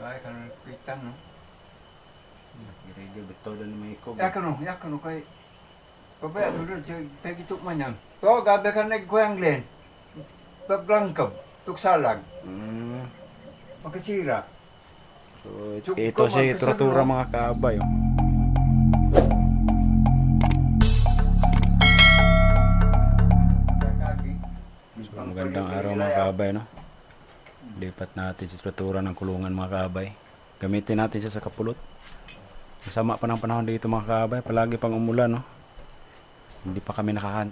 Ay, kanang pitan, no? Irigil bitaw dan may ikog. Ya kanu, ya kanu kay Pabaya dulu cek cek itu manyang. To gabe kan nag kuang len. Paglangkab, tuksalag, Mm. makasira. So, ito ko, si no? mga kaabay. Oh. Magandang araw mga kaabay. No? Lipat natin si Turatura ng kulungan mga kaabay. Gamitin natin siya sa kapulot. Masama pa ng panahon dito mga kaabay. Palagi pang umulan. No? Hindi pa kami nakahan.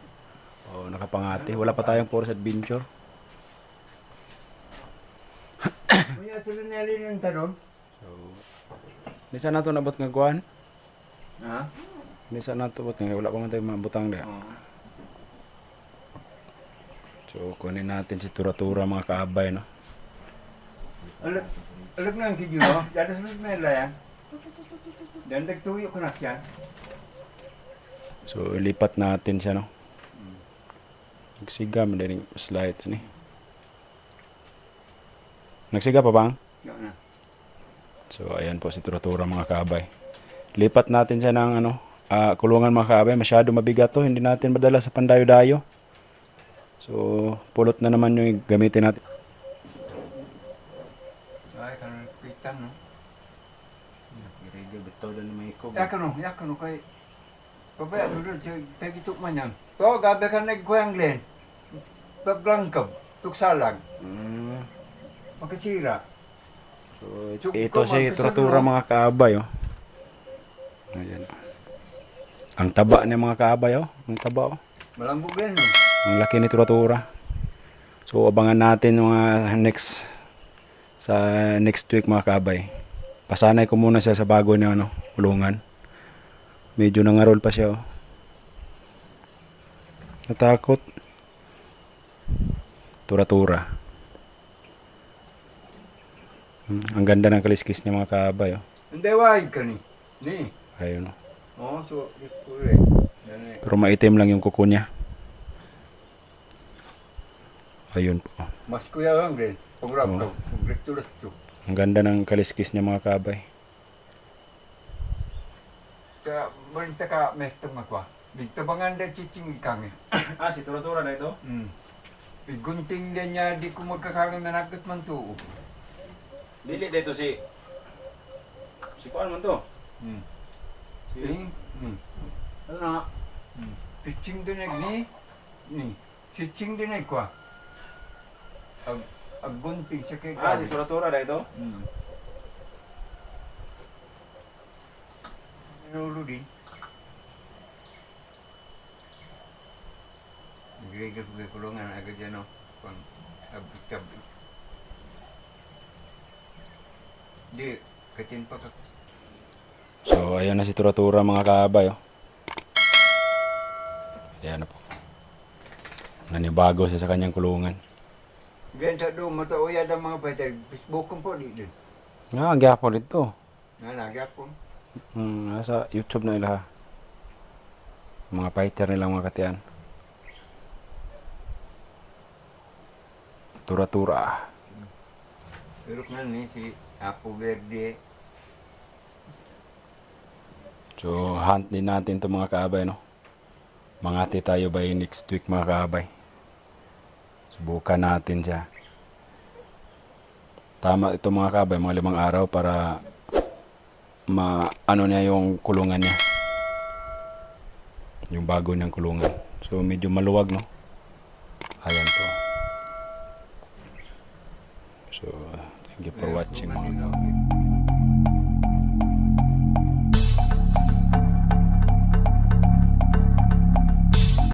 O nakapangati. Wala pa tayong forest adventure. Kuya sila nali ng taron. So, di sana to nabot nga kuhan. Ha? Di sana to bot nga. Wala pa man tayong mga butang diya. Oh. So, kunin natin si Turatura mga kaabay. No? Alam, alam na ang kidyo, no? Dada sa mela yan. Dan nagtuyo ko na siya. So, ilipat natin siya, no? Nagsiga, madaling slide, ani. Nagsiga pa bang? Yan na. So, ayan po si Turutura mga kabay. Lipat natin siya ng ano, ah, kulungan mga kabay. Masyado mabigat to, hindi natin madala sa pandayo-dayo. So, pulot na naman yung gamitin natin. Ay, kanang pitan, no? Irigil, bitaw dan may ikog. Ya kanu, ya kanu kay Pabaya dulu cek cek itu manyang. To gabe kan nag kuang len. Paglangkab, tuksalag, Mm. makasira. So, ito si no? mga kaabay, oh. Ayan. Ang taba niya mga kaabay, oh. Ang taba, oh. Malambog yan? Ang laki ni Turatura. So, abangan natin mga next sa next week mga kabay. Pasanay ko muna siya sa bago niya ano, kulungan. Medyo nangarol pa siya. Oh. Natakot. Tura-tura. Hmm, ang ganda ng kaliskis niya mga kabay. Oh. Hindi wahid ka ni. Ni. Ayun. Oh. Oh, so. Yan eh. Pero maitim lang yung kuko niya. Ayun po. Mas kuya lang rin. Pagrap Oo. To. Ang ganda ng kaliskis niya mga kabay. Kaya, ka, may tumakwa. Bigtabangan da chiching ikang eh. ah, si Tura-Tura na ito? Hmm. Bigunting din niya, di ko magkakaroon na nagot man tuo. Dili dito si... Si Kuan man to. Hmm. Si... Eh, hmm. Ano na? Hmm. Pitching din ni. Ni. Pitching din ay kwa. Ag, agunting sa kay Ah, si Tura-Tura na ito? Hmm. Nulo din. Nagregel ko kay kulungan agad yan o. Pang abit-abit. Di, katin pa ka. So, ayan na si Tura-Tura mga kabay. Oh. Ayan na po. Nanibago siya sa kanyang kulungan. Ganyan sa doon, matauya ng mga batay. Facebook po di din. Nga, ang gyapo dito. Nga nagyap ko. Hmm, nasa YouTube na ila. Mga fighter nilang mga katian. Tura-Tura. Pero nga ni si Apo Verde. So, hunt din natin to mga kaabay, no? Mangati tayo by next week mga kaabay. Subukan natin siya. Tama ito mga kaabay, mga limang araw para ma ano niya yung kulungan niya. Yung bago niyang kulungan. So, medyo maluwag, no? Ayan po. So, thank you for watching mga Mga